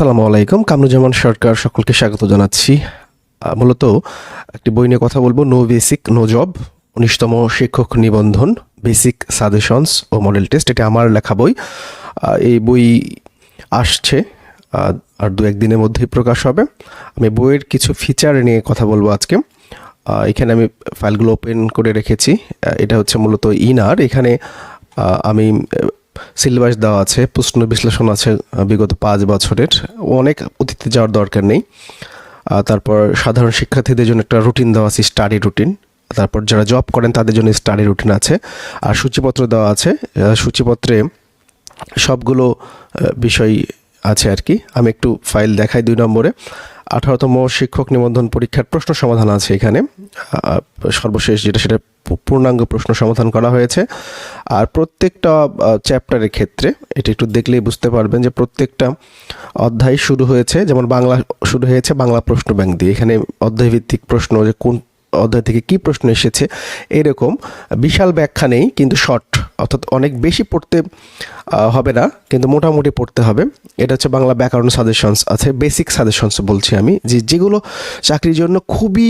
আসসালামু আলাইকুম। কামরুজ্জামান সরকার সকলকে স্বাগত জানাচ্ছি। মূলত একটি বই নিয়ে কথা বলব, নো বেসিক, নো জব, উনিশতম শিক্ষক নিবন্ধন, বেসিক সাজেশনস ও মডেল টেস্ট। এটি আমার লেখা বই। এই বই আসছে আর দু একদিনের মধ্যেই প্রকাশ হবে। আমি বইয়ের কিছু ফিচার নিয়ে কথা বলব আজকে। এখানে আমি ফাইলগুলো ওপেন করে রেখেছি। এটা হচ্ছে মূলত ইনার। এখানে আমি সিলেবাস দেওয়া আছে, প্রশ্ন বিশ্লেষণ আছে বিগত পাঁচ বছরের। অনেক অতীতে যাওয়ার দরকার নেই। তারপর সাধারণ শিক্ষার্থীদের জন্য একটা রুটিন দেওয়া আছে স্টাডি রুটিন তারপর যারা জব করেন, তাদের জন্য স্টাডি রুটিন আছে। আর সূচিপত্র দেওয়া আছে সূচিপত্রে সবগুলো বিষয় আছে আর কি। আমি একটু ফাইল দেখাই দুই নম্বরে। আঠারোতম শিক্ষক নিবন্ধন পরীক্ষার প্রশ্ন সমাধান আছে এখানে। সর্বশেষ যেটা সেটা পূর্ণাঙ্গ প্রশ্ন সমাধান করা হয়েছে। আর প্রত্যেকটা চ্যাপ্টারের ক্ষেত্রে এটা একটু দেখলেই বুঝতে পারবেন যে প্রত্যেকটা অধ্যায় শুরু হয়েছে, যেমন বাংলা শুরু হয়েছে বাংলা প্রশ্ন ব্যাংক দিয়ে। এখানে অধ্যায়ভিত্তিক প্রশ্ন যে কোন অধ্যায় থেকে কি প্রশ্ন এসেছে, এরকম বিশাল ব্যাখ্যা নেই, কিন্তু শর্ট অর্থাৎ অনেক বেশি পড়তে হবে না, কিন্তু মোটামুটি পড়তে হবে। এটা হচ্ছে বাংলা ব্যাকরণ সাজেশনস আছে বেসিক সাজেশনস বলছি আমি, যে যেগুলো চাকরির জন্য খুবই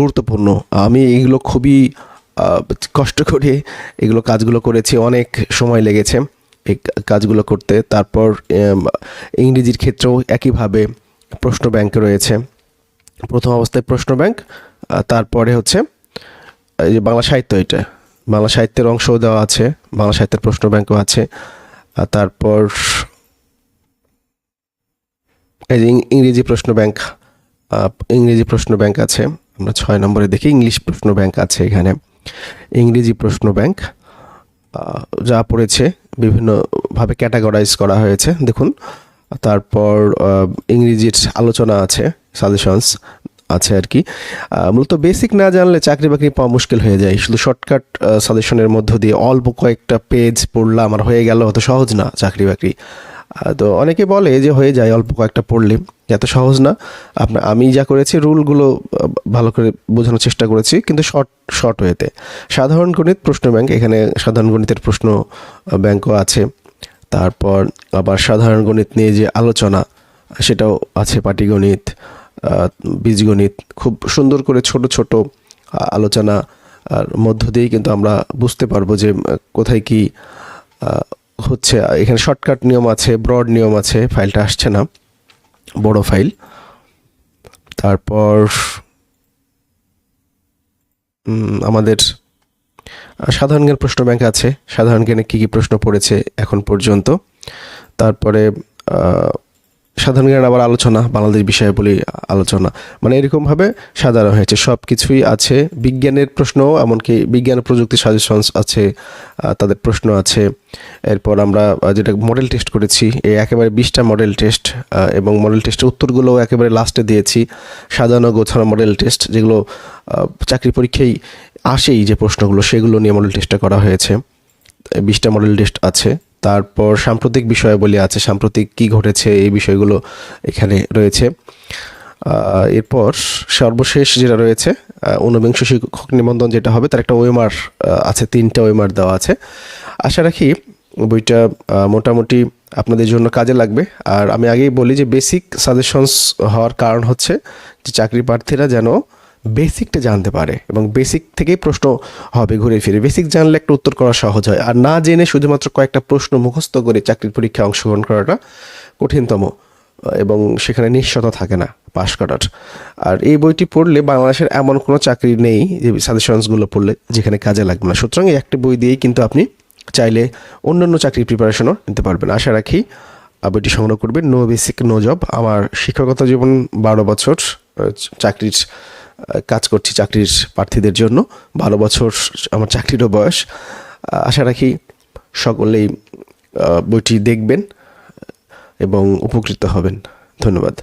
গুরুত্বপূর্ণ। আমি এগুলো খুবই কষ্ট করে এগুলো কাজগুলো করেছি, অনেক সময় লেগেছে এই কাজগুলো করতে। তারপর ইংরেজির ক্ষেত্রেও একইভাবে প্রশ্ন ব্যাংক রয়েছে। প্রথম অবস্থায় প্রশ্ন ব্যাংক তারপরে হচ্ছে, এই যে বাংলা সাহিত্য এটা। বাংলা সাহিত্যের অংশও দেওয়া আছে, বাংলা সাহিত্যের প্রশ্ন ব্যাংকও আছে। তারপর, এই যে ইংরেজি প্রশ্ন ব্যাংক ইংরেজি প্রশ্ন ব্যাংক আছে। আমরা ছয় নম্বরে দেখি, ইংলিশ প্রশ্ন ব্যাংক আছে এখানে। ইংরেজি প্রশ্ন ব্যাংক যা পড়েছে, বিভিন্নভাবে ক্যাটাগরাইজ করা হয়েছে, দেখুন। তারপর ইংরেজির আলোচনা আছে সাজেশনস আছে আর কি। মূলত বেসিক না জানলে চাকরি বাকরি পাওয়া মুশকিল হয়ে যায়। শুধু শর্টকাট সাজেশনের মধ্য দিয়ে অল্প কয়েকটা পেজ পড়লাম আমার হয়ে গেল, অত সহজ না চাকরি বাকরি তো অনেকে বলে যে হয়ে যায়, অল্প কয়েকটা পড়লে। এত সহজ না। আপনার আমি যা করেছি, রুলগুলো ভালো করে বোঝানোর চেষ্টা করেছি, কিন্তু শর্ট শর্ট হয়েতে সাধারণ গণিত, প্রশ্ন ব্যাংক, এখানে সাধারণ গণিতের প্রশ্ন ব্যাংকও আছে। তারপর আবার সাধারণ গণিত নিয়ে যে আলোচনা, সেটাও আছে পাটিগণিত বীজগণিত খুব সুন্দর করে ছোট ছোট আলোচনা, আর মধ্য দিয়েই কিন্তু আমরা বুঝতে পারব যে কোথায় কি হচ্ছে, এখানে শর্টকাট নিয়ম আছে ব্রড নিয়ম আছে ফাইলটা আসছে না, বড় ফাইল তারপর আমাদের সাধারণ জ্ঞান প্রশ্ন ব্যাংক আছে, সাধারণ জ্ঞানে কী কী প্রশ্ন পড়েছে এখন পর্যন্ত। তারপরে সাধারণ জ্ঞান আবার আলোচনা, বাংলাদেশ বিষয়ে বলি আলোচনা। মানে এরকমভাবে সাজানো হয়েছে। সব কিছুই আছে। বিজ্ঞানের প্রশ্ন এমনকি বিজ্ঞান প্রযুক্তি সাজেশনস আছে তাদের প্রশ্ন আছে। এরপর আমরা যেটা মডেল টেস্ট করেছি, এই একেবারে বিশটা মডেল টেস্ট এবং মডেল টেস্টের উত্তরগুলো একেবারে লাস্টে দিয়েছি। সাজানো গোছানো মডেল টেস্ট যেগুলো চাকরি পরীক্ষায় আসেই যে প্রশ্নগুলো, সেগুলো নিয়ে মডেল টেস্টটা করা হয়েছে। বিশটা মডেল টেস্ট আছে। তারপর সাম্প্রতিক বিষয়াবলী আছে, সাম্প্রতিক কি ঘটেছে এই বিষয়গুলো এখানে রয়েছে। এরপর সর্বশেষ যেটা রয়েছে ঊনবিংশ শিক্ষক নিবন্ধন যেটা হবে, তার একটা ওয়েমার আছে, তিনটা ওয়েমার দেওয়া আছে। আশা রাখি বইটা মোটামুটি আপনাদের জন্য কাজে লাগবে। আর আমি আগেই বলি যে বেসিক সাজেশনস হওয়ার কারণ হচ্ছে যে চাকরি প্রার্থীরা যেন বেসিকটা জানতে পারে এবং বেসিক থেকেই প্রশ্ন হবে ঘুরে ফিরে। বেসিক জানলে একটা উত্তর করা সহজ হয়। আর না জেনে শুধুমাত্র কয়েকটা প্রশ্ন মুখস্থ করে চাকরির পরীক্ষায় অংশগ্রহণ করাটা কঠিনতম এবং সেখানে নিশ্চয়তা থাকে না পাশ করার। আর এই বইটি পড়লে বাংলাদেশের এমন কোনো চাকরি নেই যে সাজেশনসগুলো পড়লে যেখানে কাজে লাগবে না। সুতরাং এই একটি বই দিয়েই কিন্তু আপনি চাইলে অন্যান্য চাকরির প্রিপারেশনও নিতে পারবেন। আশা রাখি বইটি সংগ্রহ করবেন। No basic, no job. আমার শিক্ষকতা জীবন বারো বছর চাকরির কাজ করছি চাকরির প্রার্থীদের জন্য। ভালো বছর আমার চাকরিরও বয়স। আশা রাখি সকলেই বইটি দেখবেন এবং উপকৃত হবেন। ধন্যবাদ।